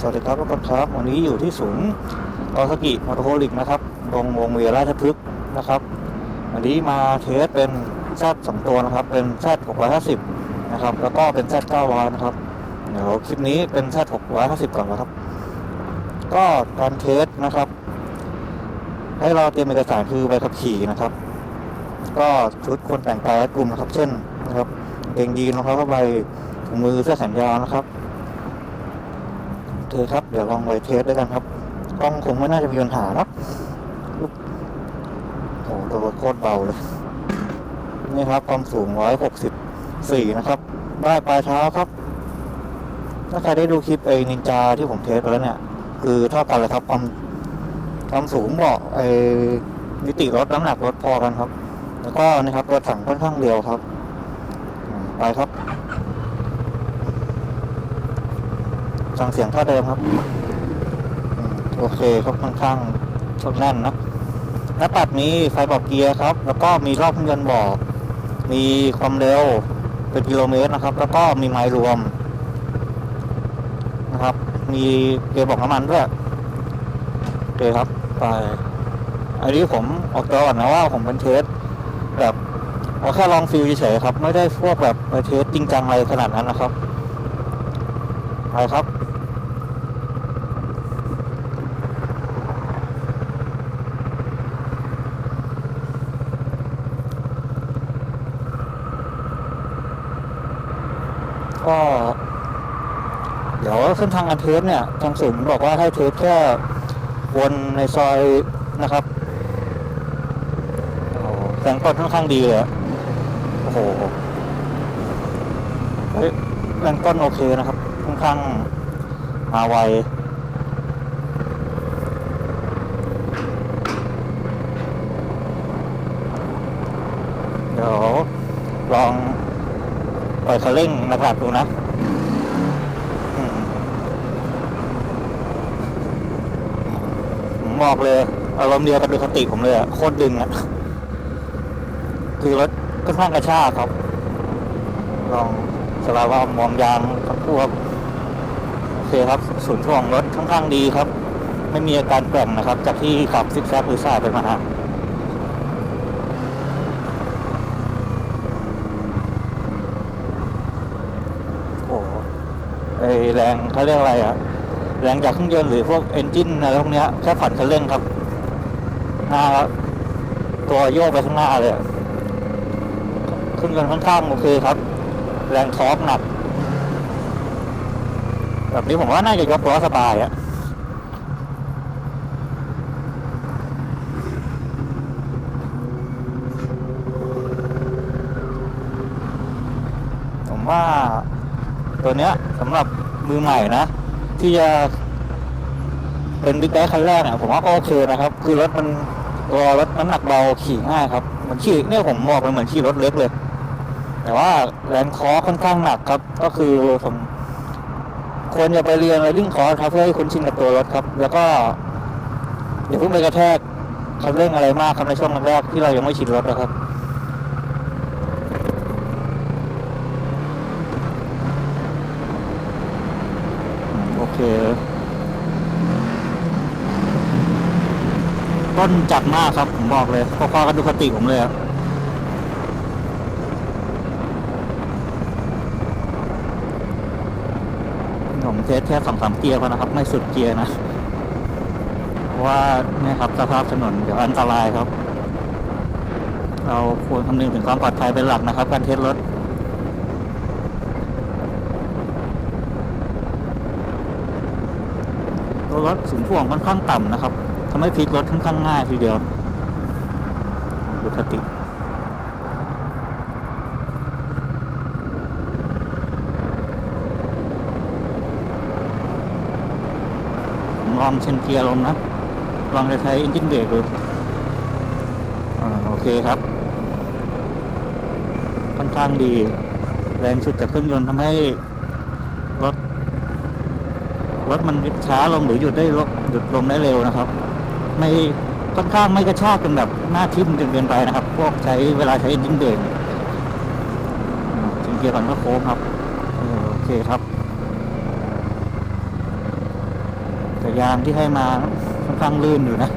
สวัสดีครับกคนครับ วันนี้อยู่ที่ศูนย์กอสกิมอเตอร์โฮลิกนะครับตรงวงเวียราชพฤกษ์นะครับวันนี้มาเทสเป็นแซดสองตัวนะครับ เป็นแซด650นะครับ แล้วก็เป็นแซด900นะครับ เดี๋ยวคลิปนี้เป็นแซด650ก่อนนะครับ ก็การเทสนะครับ ให้เราเตรียมเอกสารคือใบขับขี่นะครับ ก็ชุดควรแต่งกายกลุ่มนะครับ เช่นนะครับเกงยีนรองเท้าผ้าใบถุงมือเสื้อแขนยาวนะครับ โอครับ เดี๋ยวลองไปเทสด้วยกันครับ กล้องคงไม่น่าจะมีปัญหาเนอะอุ๊บโอ้โหตัวโคตรเบาเลย นี่ครับ ความสูง 164 นะครับ ได้ปลายเท้าครับ ถ้าใครได้ดูคลิปไอ้นินจาที่ผมเทสไปแล้วเนี่ย คือเท่ากันเลยครับ ความความสูงเบาะไอ้มิติรถน้ำหนักรถพอกันครับ แล้วก็นะครับรถถังค่อนข้างเร็วครับ ไปครับ ฟังเสียงเท่าเดิมครับ โอเคครับค่อนข้างชนแน่นนะหน้าปัดมีไฟบอกเกียร์ครับ แล้วก็มีรอบเครื่องยนบอก มีความเร็วเป็นกิโลเมตรนะครับ แล้วก็มีไมล์รวมนะครับ มีเกียร์บอกน้ำมันด้วยโอเคครับไปอันนี้ผมออกตัวก่อนนะว่าผมเป็นเทสแบบเอาแค่ลองฟิลเฉยๆครับ ไม่ได้พวกแบบไปเทสจริงจังอะไรขนาดนั้นนะครับไปครับ ก็ เดี๋ยวเส้นทางอันเทสเนี่ย ทางศูนย์บอกว่าให้เทสแค่วนในซอยนะครับแสงต้นค่อนข้างดีเลยโอ้โหเฮ้ยแรงก้นโอเคนะครับ ค่อนข้างมาไว เดี๋ยวลอง ปล่คันเร่งหนักๆดูนะมผมบอกเลยอารมณ์เดียวกับดูคติผมเลยอะโคตรดึงอะคือรถค่อนข้างกระชากครับ ลองสลาว่ามองยางครับพวกโอเคครับศูนย์ถ่วงรถค่อนข้างดีครับ ไม่มีอาการแกว่งนะครับ จากที่ขับซิกแซกหรือสายไปมาโอ้โหไอ แรงเขาเรียกอะไรอะแรงจากเครื่องยนต์หรือพวกเอนจินอะไรพวกเนี้ยแค่ผ่อนคันเร่งครับหน้าตัวโยกไปข้างหน้าเลยเครื่องยนต์ค่อนข้างโอเคครับ แรงทอร์กหนัก แบบนี้ผมว่าน่าจะยกล้อสบายอะผมว่า ตัวเนี้ยสำหรับมือใหม่นะ ที่จะเป็นบิ๊กไบค์คันแรกเนี่ยผมว่าก็โอเคนะครับ คือรถมันตัวรถน้ำหนักเบาขี่ง่ายครับเหมือนขี่เนี่ยผมบอกเลยเหมือนขี่รถเล็กเลย แต่ว่าแรงคอค่อนข้างหนักครับ ก็คือผมควรจะไปเรียนไรดิ้งคอร์สครับเพื่อให้คุ้นชินกับตัวรถครับ แล้วก็อย่าเพิ่งไปกระแทกคันเร่งอะไรมากครับในช่วงแรกที่เรายังไม่ชินรถนะครับ อืมโอ เค ต้นจัดมากครับ ผมบอกเลยพอๆกันดูคติผมเลยอะผมเทสแค่สองสามเกียร์พอนะครับ ไม่สุดเกียร์นะเพราะว่าเนี่ยครับสภาพถนนเดี๋ยวอันตรายครับ เราควรคำนึงถึงความปลอดภัยเป็นหลักนะครับ การเทสรถ ตัว รถสูงถ่วงค่อนข้างต่ำนะครับทำให้พลิกรถค่อนข้างง่ายทีเดียวดูคติลองเชนเกียร์ลงนะลองจะใช้อินจินเบรกดูโอเคครับค่อนข้างดี แรงสุดจากเครื่องยนต์ทำให้รถ รถมันช้าลงหรือหยุดได้หยุดลงได้เร็วนะครับ ไม่ค่อนข้างไม่กระชากจนแบบหน้าทิ่มจนเกินไปนะครับ พวกใช้เวลาใช้ดิ้งเดินจึงเกียร์ก่อนก็โค้งครับโอเคครับแต่ยางที่ให้มาค่อนข้างลื่นอยู่นะ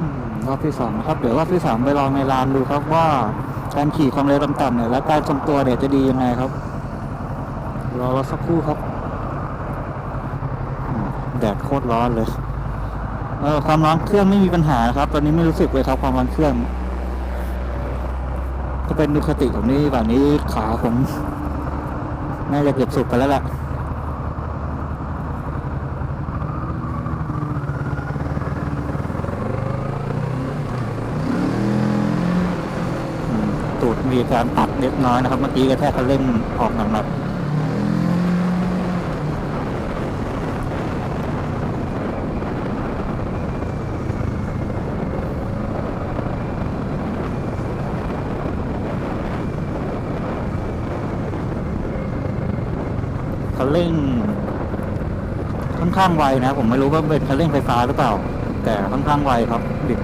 อืม รอบที่สองนะครับเดี๋ยวรอบที่สามไปลองในลานดูครับว่าการขี่ความเร็วต่ำๆเนี่ยและการทรงตัวเนี่ยจะดียังไงครับรอรอสักครู่ครับอืมแดดโคตรร้อนเลยเออความร้อนเครื่องไม่มีปัญหานะครับ ตอนนี้ไม่รู้สึกเลยครับความร้อนเครื่องถ้าเป็นดูคติผมนี่แบบนี้ขาผมน่าจะเกือบสุดไปแล้วแหละ อืมตูด มีการตัดเล็กน้อยนะครับ เมื่อกี้กระแทกคันเร่งออกหนักๆคันเร่งค่อนข้างไวนะผมไม่รู้ว่าเป็นคันเร่งไฟฟ้าหรือเปล่า แต่ค่อนข้างไวครับบิด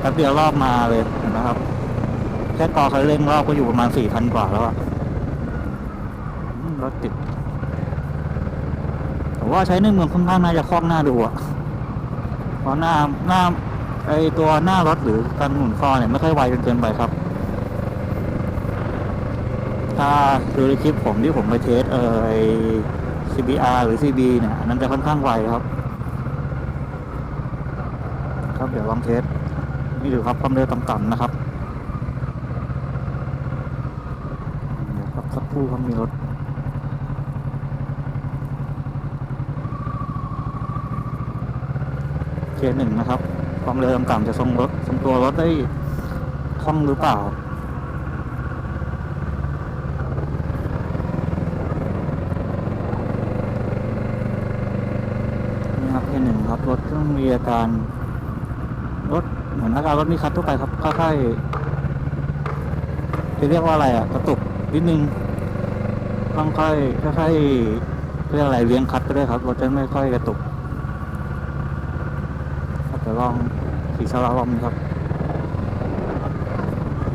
แป๊บเดียวรอบมาเลยเห็นะครับ แค่กอคันเร่งรอบก็อยู่ประมาณสี่พันกว่าแล้วอะรถติดแต่ว่าใช้ในเมืองค่อนข้างน่าจะคล่องหน้าดูอะเพราะหน้าหน้าไอตัวหน้ารถหรือการหมุนคอเนี่ยไม่ค่อยไวจนเกินไปครับ ถ้าดูในคลิปผมที่ผมไปเทสเออไอ CBR หรือ CB เนี่ยนนั้นจะค่อนข้างไวครับ ครับเดี๋ยวลองเทสนี่ดูครับความเร็วต่ำๆนะครับ เดี๋ยวครับ สักครู่ครับมีรถเคหนึ่งนะครับ ความเร็วต่ำจะทรงรถทรงตัวรถได้คล่องหรือเปล่านี่ครับเคหนึ่งครับ รถต้องมีอาการรถเหมือนอาการรถมีคัดทั่วไปครับค่อยๆจะเรียกว่าอะไรอะ กระตุก นิดนึงต้องค่อยค่อยๆเรียกอะไรเลี้ยงคัดไปด้วยครับรถจะไม่ค่อยกระตุกครับเดี๋ยวลองขี่สลาลอมครับ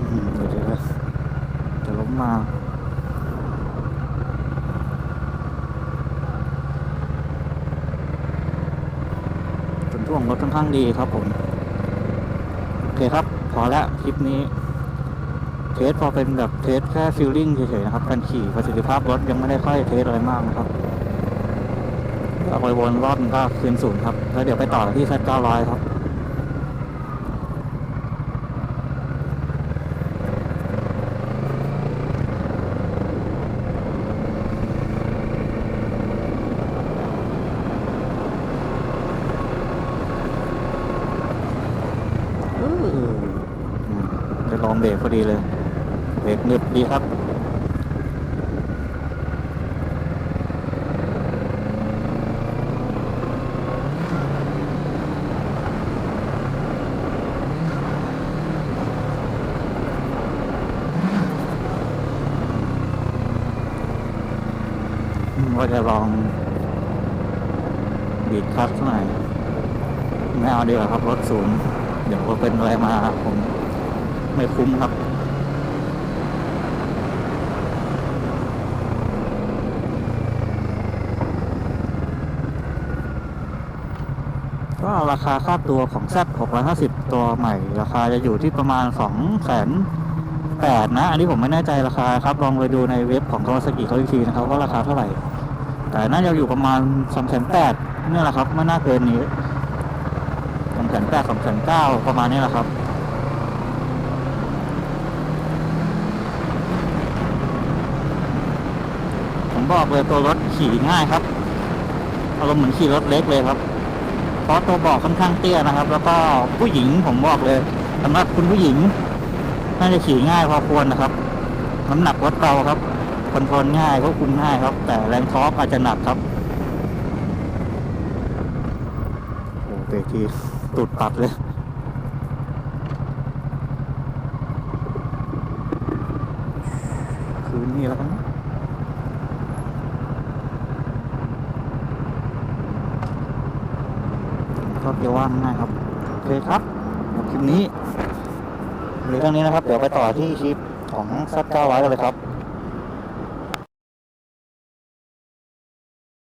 อืมเดี๋ยวเดี๋ยวจะล้มมาส่วนท่วงรถค่อนข้างดีครับผม โอเคครับ พอแล้วคลิปนี้ สพอเป็นแบบเทสแค่ฟิลลิ่งเฉยๆนะครับการขี่ประสิทธิภาพรถยังไม่ได้ค่อยเทสอะไรมากนะครับเอาไปวนรอบนึงก็คืนศูนย์ครับ แล้วเดี๋ยวไปต่อที่แซดเก้าร้อยครับจะลองเบรกพอดีเลย เบรกหนึบดีครับอืมจะลองบีดคลัตช์หน่อยไม่เอาดีกว่าครับรถศูนย์เดี๋ยวเป็นอะไรมาผมไม่คุ้มครับ ก็ ราคาค่าตัวของ Z 650 ตัวใหม่ ราคาจะอยู่ที่ประมาณ2แสนแปดนะ อันนี้ผมไม่แน่ใจราคาครับ ลองไปดูในเว็บของคาวาซากิเขาอีกทีนะครับว่าราคาเท่าไหร่ แต่น่าจะอยู่ประมาณ2แสนแปดนี่แหละครับ ไม่น่าเกินนี้2แสนแปด2แสนเก้าประมาณนี้แหละครับผมบอกเลยตัวรถขี่ง่ายครับอารมณ์เหมือนขี่รถเล็กเลยครับ ราะตัวเบอกค่อนข้างเตี้ยนะครับ แล้วก็ผู้หญิงผมบอกเลยสำหรับคุณผู้หญิง น่าจะขี่ง่ายพอควรนะครับน้ำหนักรถเบาครับคอนโทรลง่ายควบคุมง่ายครับ แต่แรงทอร์กอาจจะหนักครับโอ้เบรกทีตุดปัดเลยคืนนี้แล้วกันนะ เดี๋ยวว่างง่ายครับโอเคครับคลิปนี้หรือเรื่องนี้นะครับ เดี๋ยวไปต่อที่คลิปของซัดเก้าไว้กันเลยครับ